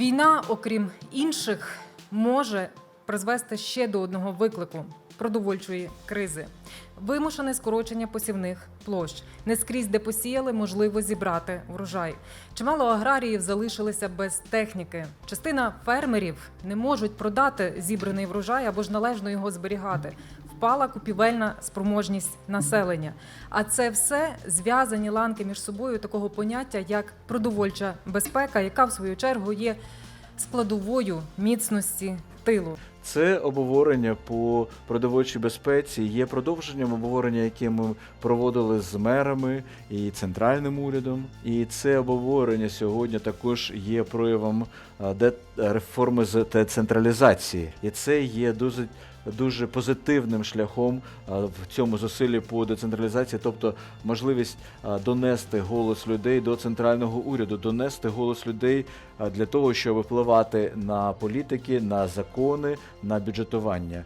Війна, окрім інших, може призвести ще до одного виклику продовольчої кризи. Вимушене скорочення посівних площ. Не скрізь, де посіяли, можливо зібрати врожай. Чимало аграріїв залишилися без техніки. Частина фермерів не можуть продати зібраний врожай або ж належно його зберігати. Впала купівельна спроможність населення. А це все зв'язані ланки між собою такого поняття, як продовольча безпека, яка в свою чергу є складовою міцності тилу. Це обговорення по продовольчій безпеці є продовженням обговорення, яке ми проводили з мерами і центральним урядом. І це обговорення сьогодні також є проявом де- реформи з децентралізації. І це є дуже дуже позитивним шляхом в цьому зусиллі по децентралізації, тобто можливість донести голос людей до центрального уряду, донести голос людей для того, щоб впливати на політики, на закони, на бюджетування.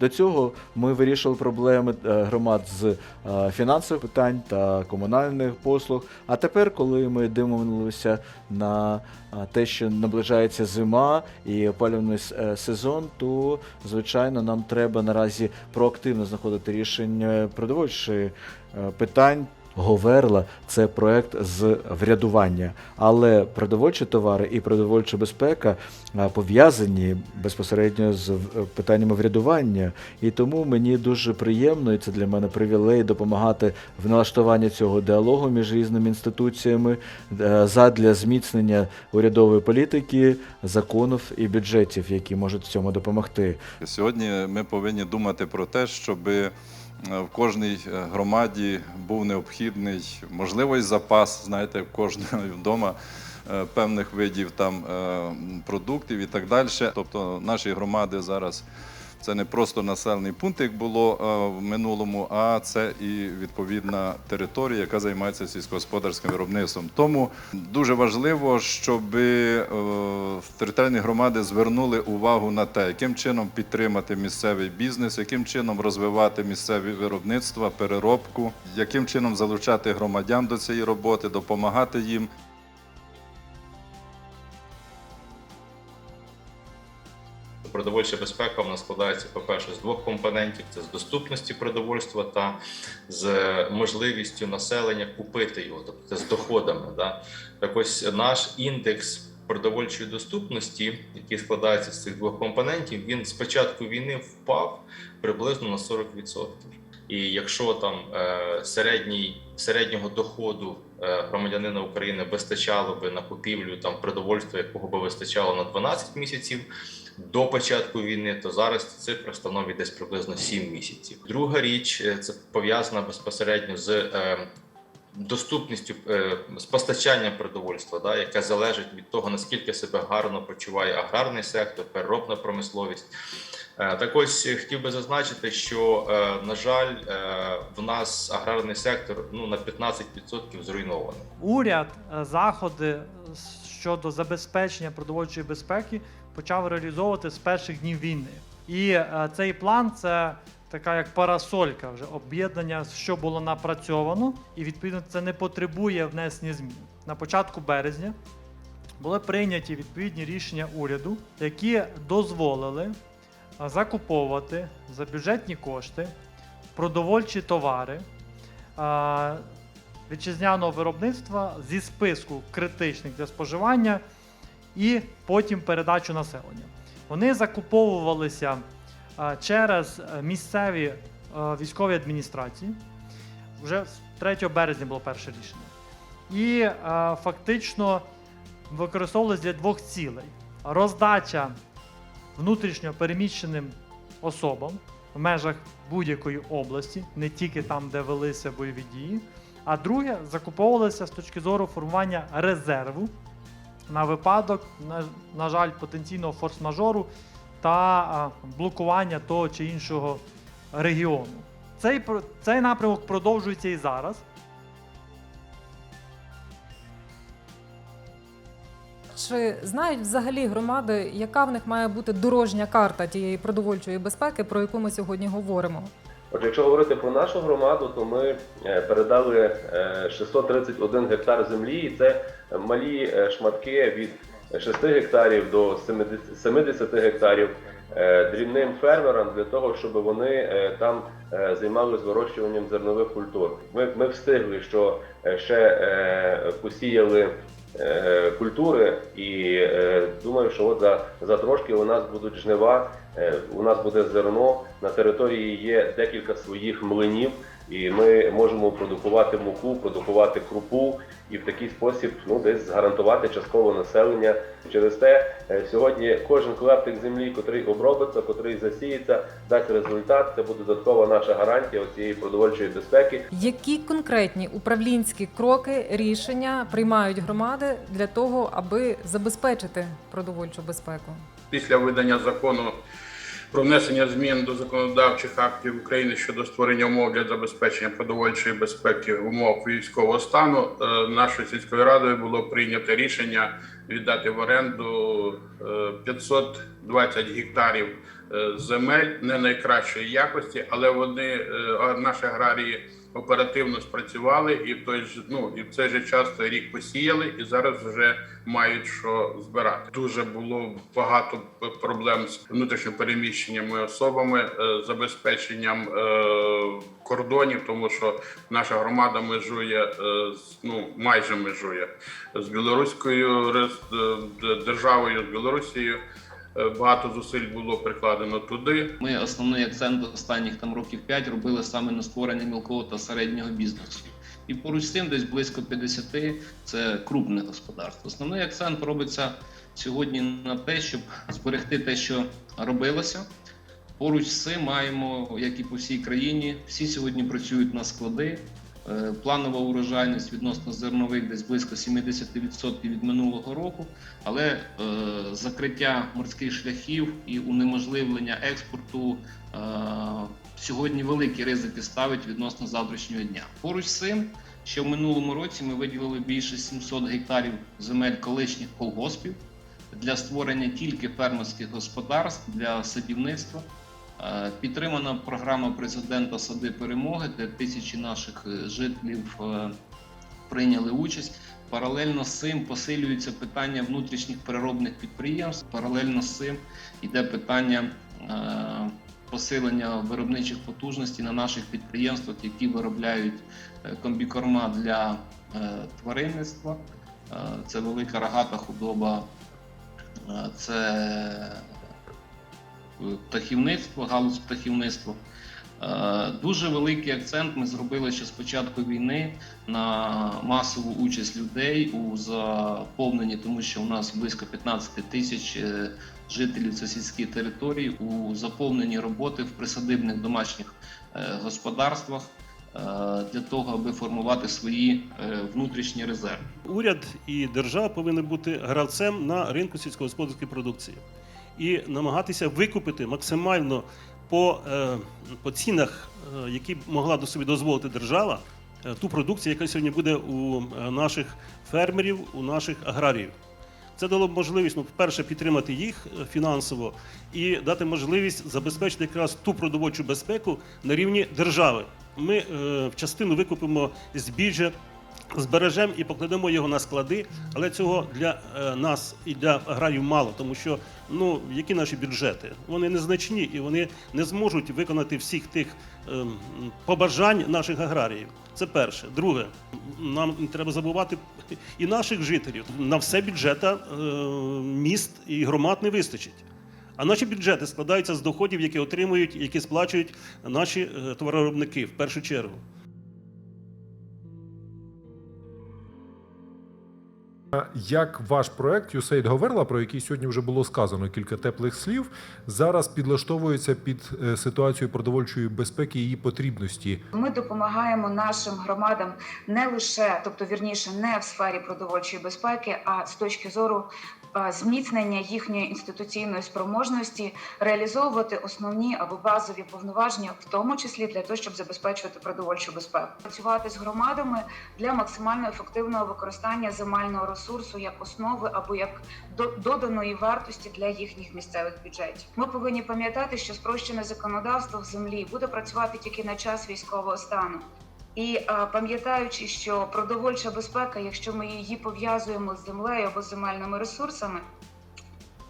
До цього ми вирішили проблеми е, громад з е, фінансових питань та комунальних послуг. А тепер, коли ми дивимося на е, те, що наближається зима і опалювальний сезон, то звичайно нам треба наразі проактивно знаходити рішення продовольчих питань. Говерла це проект з врядування, але продовольчі товари і продовольча безпека пов'язані безпосередньо з питаннями врядування. І тому мені дуже приємно, і це для мене привілей допомагати в налаштуванні цього діалогу між різними інституціями е, задля зміцнення урядової політики, законів і бюджетів, які можуть в цьому допомогти. Сьогодні ми повинні думати про те, щоб в кожній е, громаді був необхідний можливий запас, знаєте, в кожного вдома е, певних видів там е, продуктів і так далі. Тобто наші громади зараз. Це не просто населений пункт, як було е, в минулому, а це і відповідна територія, яка займається сільськогосподарським виробництвом. Тому дуже важливо, щоб е, територіальні громади звернули увагу на те, яким чином підтримати місцевий бізнес, яким чином розвивати місцеві виробництва, переробку, яким чином залучати громадян до цієї роботи, допомагати їм. Продовольча безпека вона складається, по-перше, з двох компонентів: це з доступності продовольства та з можливістю населення купити його, тобто з доходами. Да? Так ось наш індекс продовольчої доступності, який складається з цих двох компонентів, він з початку війни впав приблизно на 40%. І якщо там е, середній середнього доходу е, громадянина України вистачало би на купівлю там продовольства, якого би вистачало на 12 місяців до початку війни, то зараз ця цифра становить десь приблизно 7 місяців. Друга річ е, це пов'язана безпосередньо з е, доступністю е, з постачанням продовольства, да, яке залежить від того, наскільки себе гарно почуває аграрний сектор, переробна промисловість. Так ось хотів би зазначити, що на жаль, в нас аграрний сектор ну на 15% зруйнований. Уряд заходи щодо забезпечення продовольчої безпеки почав реалізовувати з перших днів війни. І е, цей план це така як парасолька, вже об'єднання, що було напрацьовано, і відповідно це не потребує внесення змін. На початку березня були прийняті відповідні рішення уряду, які дозволили е, закуповувати за бюджетні кошти продовольчі товари. е, вітчизняного виробництва зі списку критичних для споживання і потім передачу населення. Вони закуповувалися е, через е, місцеві е, військові адміністрації. Вже 3 березня було перше рішення. І фактично використовувалися для двох цілей: роздача внутрішньо переміщеним особам в межах будь-якої області, не тільки там, де велися бойові дії. А друге, закуповувалися з точки зору формування резерву на випадок, на, на жаль, потенційного форс-мажору та а, блокування того чи іншого регіону. Цей, про- цей напрямок продовжується і зараз. Чи знають взагалі громади, яка в них має бути дорожня карта тієї продовольчої безпеки, про яку ми сьогодні говоримо? Отже, якщо говорити про нашу громаду, то ми е, передали е, 631 гектар землі, і це малі е, шматки від 6 гектарів до 70 70 гектарів е, дрібним фермерам для того, щоб вони е, там займалися вирощуванням зернових культур. Ми, ми встигли, що ще посіяли культури, і думаю, що от за, за трошки у нас будуть жнива, у нас буде зерно. На території є декілька своїх млинів, і ми можемо продукувати муку, продукувати крупу і в такий спосіб ну десь гарантувати частково населення. Через те е, сьогодні кожен клептик землі, котрий обробиться, котрий засіється, дасть результат. Це буде додаткова наша гарантія цієї продовольчої безпеки. Які конкретні управлінські кроки, рішення приймають громади для того, аби забезпечити продовольчу безпеку? після видання закону про внесення змін до законодавчих актів України щодо створення умов для забезпечення продовольчої безпеки в умовах військового стану, е, нашою сільською радою було прийнято рішення віддати в оренду е, 520 гектарів е, земель не найкращої якості, але вони е, наші аграрії оперативно спрацювали і в той ж ну і в цей же час той рік посіяли, і зараз вже мають що збирати. Дуже було багато проблем з внутрішньо переміщеними особами, е, забезпеченням е, кордонів, тому що наша громада межує е, ну майже межує з білоруською державою, з Білорусією. Е, Багато зусиль було прикладено туди. Ми основний акцент останніх там років 5 робили саме на створення мілкого та середнього бізнесу. І поруч з цим десь близько 50 це крупне господарство. Основний акцент робиться сьогодні на те, щоб зберегти те, що робилося. Поруч з цим маємо, як і по всій країні, всі сьогодні працюють на склади. Е, Планова урожайність відносно зернових десь близько 70% від минулого року, але е, закриття морських шляхів і унеможливлення експорту е, сьогодні великі ризики ставить відносно завтрашнього дня. Поруч з цим, ще в минулому році ми виділили більше 700 гектарів земель колишніх колгоспів для створення тільки фермерських господарств для садівництва. Е, Підтримана програма президента Сади перемоги, де тисячі наших е, жителів е, прийняли участь. Паралельно з цим посилюється питання внутрішніх переробних підприємств. Паралельно з цим йде питання посилення виробничих потужностей на наших підприємствах, які виробляють комбікорма для тваринництва. Це велика рогата худоба, це птахівництво, галузь птахівництва. Е, Дуже великий акцент ми зробили ще з початку війни на масову участь людей у заповненні, тому що у нас близько 15 тисяч е, жителів це сільські території у заповненні роботи в присадибних домашніх е, господарствах для того, аби формувати свої внутрішні резерви. Уряд і держава повинні бути гравцем на ринку сільськогосподарської продукції і намагатися викупити максимально по, е, по цінах, е, які могла до собі дозволити держава, е, ту продукцію, яка сьогодні буде у наших фермерів, у наших аграріїв. Це дало б можливість, ну, перше, підтримати їх фінансово і дати можливість забезпечити якраз ту продовольчу безпеку на рівні держави. Ми в частину викупимо збіжжя, збережемо і покладемо його на склади, але цього для е, нас і для аграріїв мало, тому що ну які наші бюджети? Вони незначні і вони не зможуть виконати всіх тих ем, побажань наших аграріїв. Це перше. Друге, нам не треба забувати і наших жителів. На все бюджета е, міст і громад не вистачить. А наші бюджети складаються з доходів, які отримують, які сплачують наші е, товаровиробники в першу чергу. Як ваш проект USAID Говерла, про який сьогодні вже було сказано кілька теплих слів, зараз підлаштовується під е, ситуацію продовольчої безпеки і її потрібності. Ми допомагаємо нашим громадам не лише, тобто вірніше, не в сфері продовольчої безпеки, а з точки зору е, зміцнення їхньої інституційної спроможності реалізовувати основні або базові повноваження, в тому числі для того, щоб забезпечувати продовольчу безпеку, працювати з громадами для максимально ефективного використання земельного ресурсу як основи або як до- доданої вартості для їхніх місцевих бюджетів. Ми повинні пам'ятати, що спрощене законодавство в землі буде працювати тільки на час військового стану. І пам'ятаючи, що продовольча безпека, якщо ми її пов'язуємо з землею або земельними ресурсами,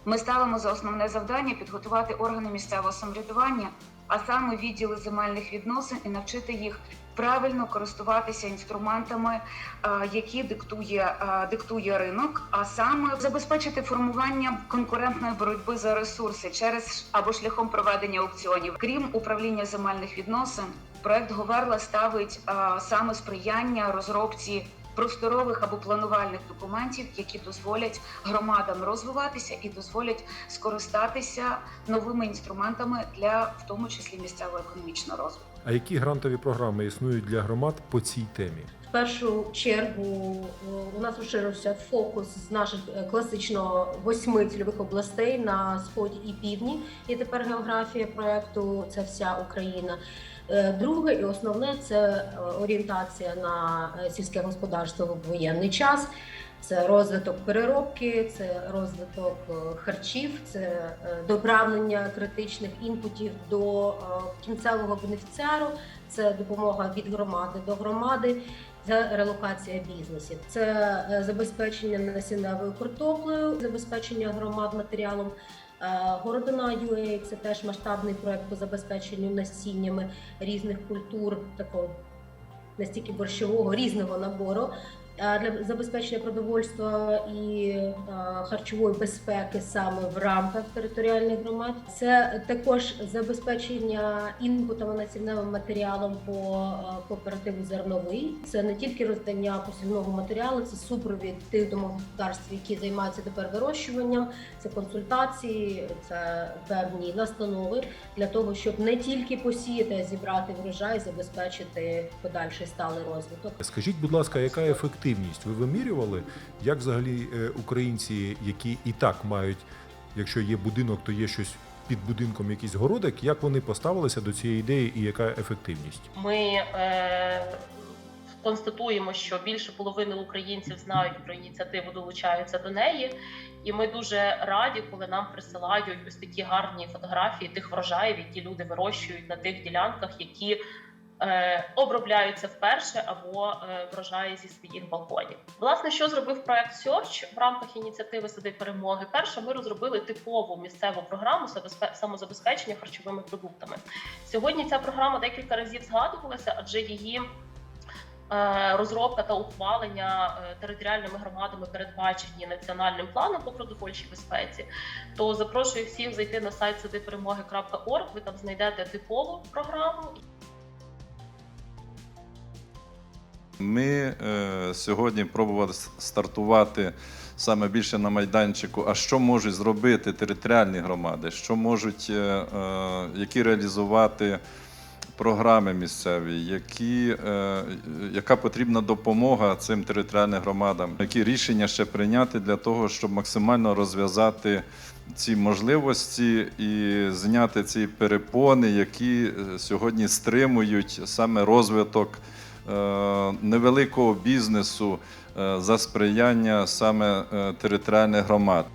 ми ставимо за основне завдання підготувати органи місцевого самоврядування, а саме відділи земельних відносин, і навчити їх правильно користуватися інструментами, е, які диктує, е, диктує ринок, а саме забезпечити формування конкурентної боротьби за ресурси через або шляхом проведення аукціонів. Крім управління земельних відносин, проект Говерла ставить е, саме сприяння розробці просторових або планувальних документів, які дозволять громадам розвиватися і дозволять скористатися новими інструментами для в тому числі місцевого економічного розвитку. А які грантові програми існують для громад по цій темі? В першу чергу е, у нас розширився фокус з наших е, класично восьми цільових областей на сході і півдні. І тепер географія проекту це вся Україна. Е, Друге і основне це е, орієнтація на е, сільське господарство в воєнний час. Це розвиток переробки, це розвиток харчів, це доправлення критичних інпутів до кінцевого бенефіціару, це допомога від громади до громади. Це релокація бізнесів, це забезпечення насінневою картоплею, забезпечення громад матеріалом. Е, Городина UA – це теж масштабний проект по забезпеченню насіннями різних культур, такого настільки борщового, різного набору. е, для забезпечення продовольства і харчової безпеки саме в рамках територіальних громад. Це також забезпечення інпутами насінневим матеріалом по кооперативу зерновий. Це не тільки роздання посівного матеріалу, це супровід тих домогосподарств, які займаються тепер вирощуванням, це консультації, це певні настанови для того, щоб не тільки посіяти, а зібрати врожай, забезпечити подальший сталий розвиток. Скажіть, будь ласка, яка ефективність? Ви вимірювали, як взагалі е, українці, які і так мають, якщо є будинок, то є щось під будинком, якийсь городик, як вони поставилися до цієї ідеї і яка ефективність? Ми е, констатуємо, що більше половини українців знають про ініціативу, долучаються до неї. І ми дуже раді, коли нам присилають ось такі гарні фотографії тих врожаїв, які люди вирощують на тих ділянках, які обробляються вперше або е, врожаї зі своїх балконів. Власне, що зробив проект Search в рамках ініціативи Сади перемоги? Перше, ми розробили типову місцеву програму забезпе- самозабезпечення харчовими продуктами. Сьогодні ця програма декілька разів згадувалася, адже її е, розробка та ухвалення е, територіальними громадами передбачені національним планом по продовольчій безпеці. То запрошую всіх зайти на сайт садиперемоги.орг, Ви там знайдете типову програму Ми е, сьогодні пробували стартувати саме більше на майданчику. А що можуть зробити територіальні громади? Що можуть, е, е, які реалізувати програми місцеві, які, е, яка потрібна допомога цим територіальним громадам? Які рішення ще прийняти для того, щоб максимально розв'язати ці можливості і зняти ці перепони, які е, сьогодні стримують саме розвиток невеликого бізнесу е, за сприяння саме е, територіальних громад.